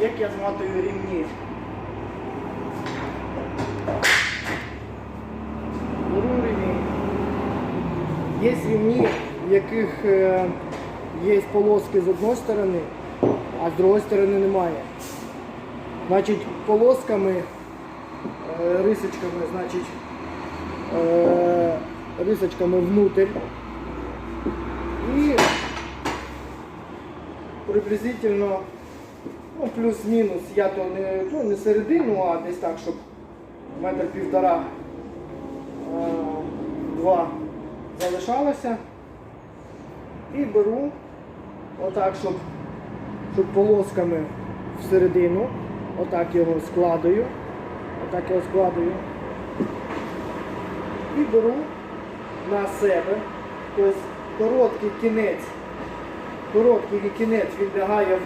як я зматую рівні. Беру рівні. Є рівні, в яких е, є полоски з одної сторони, а з другої сторони немає. Значить, полосками, е, рисочками, значить, е, рисочками внутрь. І приблизительно, ну, плюс-мінус, я то не, ну, не середину, а десь так, щоб метр півтора, е, два залишалося. І беру отак, щоб, щоб полосками всередину, отак його складаю, отак його складаю. І беру на себе, тобто короткий кінець, короткий кінець він лягає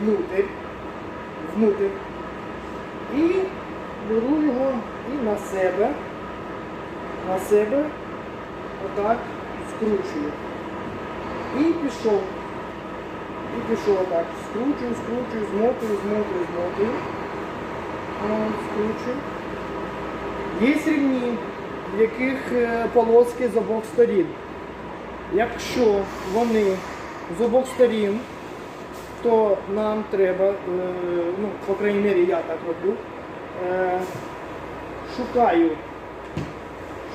внутрь. І беру його і на себе, на себе отак скручую. І пішов. І пішов отак. Скручую, скручую, змотую, змотую, змотую. Скручую. Є рівні, в яких е, полоски з обох сторін. Якщо вони з обох сторін, то нам треба, е, ну, по крайній мірі я так роблю, е, шукаю,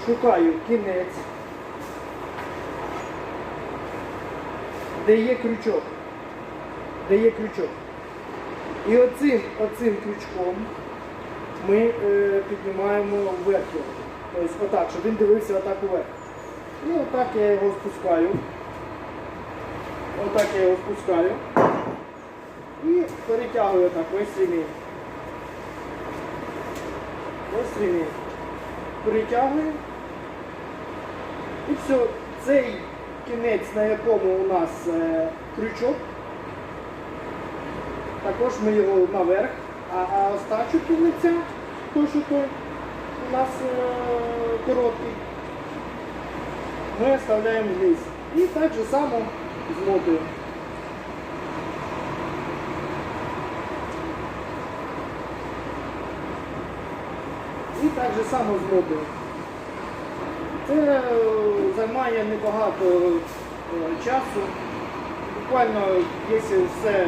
шукаю кінець, де є крючок. Де є крючок. І оцим, оцим крючком ми е, піднімаємо вверх його. Тобто отак, щоб він дивився отак уверх. І отак я його спускаю. Отак я його спускаю. І перетягую отак весь ремінь. Ось ремінь. Перетягую. І все, цей кінець, на якому у нас е, крючок, також ми його наверх, а, а остачу кінця, то що той у нас е, короткий, ми оставляємо вниз. І так же само змотуємо. І так же само змотуємо. Це е, займає небагато е, часу. Буквально, якщо все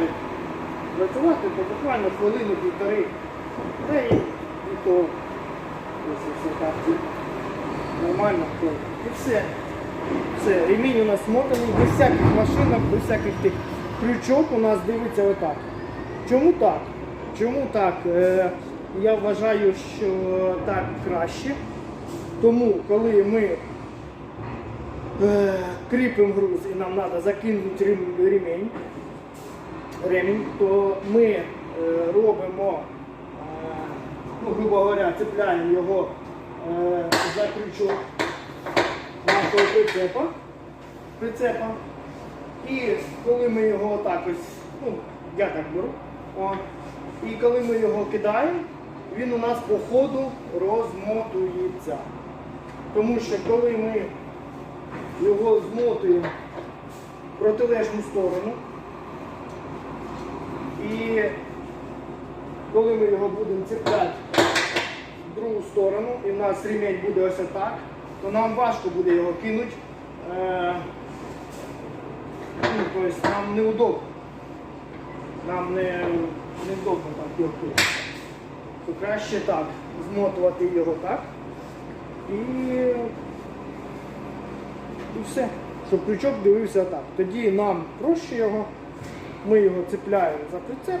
працювати, то буквально хвилину півтори. Та і, і то, якщо все так нормально, то і все. Все, ремінь у нас смотаний, без всяких машинок, без всяких тих крючок у нас дивиться отак. Чому так? Чому так? Я вважаю, що так краще. Тому, коли ми е, кріпимо груз і нам треба закинути рем- ремінь, ремінь, то ми е, робимо, е, ну, грубо говоря, цепляємо його е, за крючок нашого прицепа, прицепа. І коли ми його отак ось, ну, я так беру, о, і коли ми його кидаємо, він у нас по ходу розмотується. Тому що коли ми його змотуємо в протилежну сторону, і коли ми його будемо цепляти в другу сторону, і в нас ремінь буде ось отак, то нам важко буде його кинути. Е, ну, тобто нам неудобно. Нам не, невдобно так його кинути. То краще так, змотувати його так. І, і все. Щоб крючок дивився так. Тоді нам проще його, ми його цепляємо за прицеп,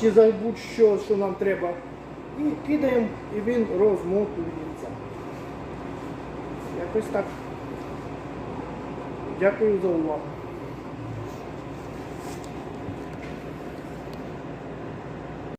чи за будь-що, що нам треба, і кидаємо, і він розмотується. Якось так. Дякую за увагу.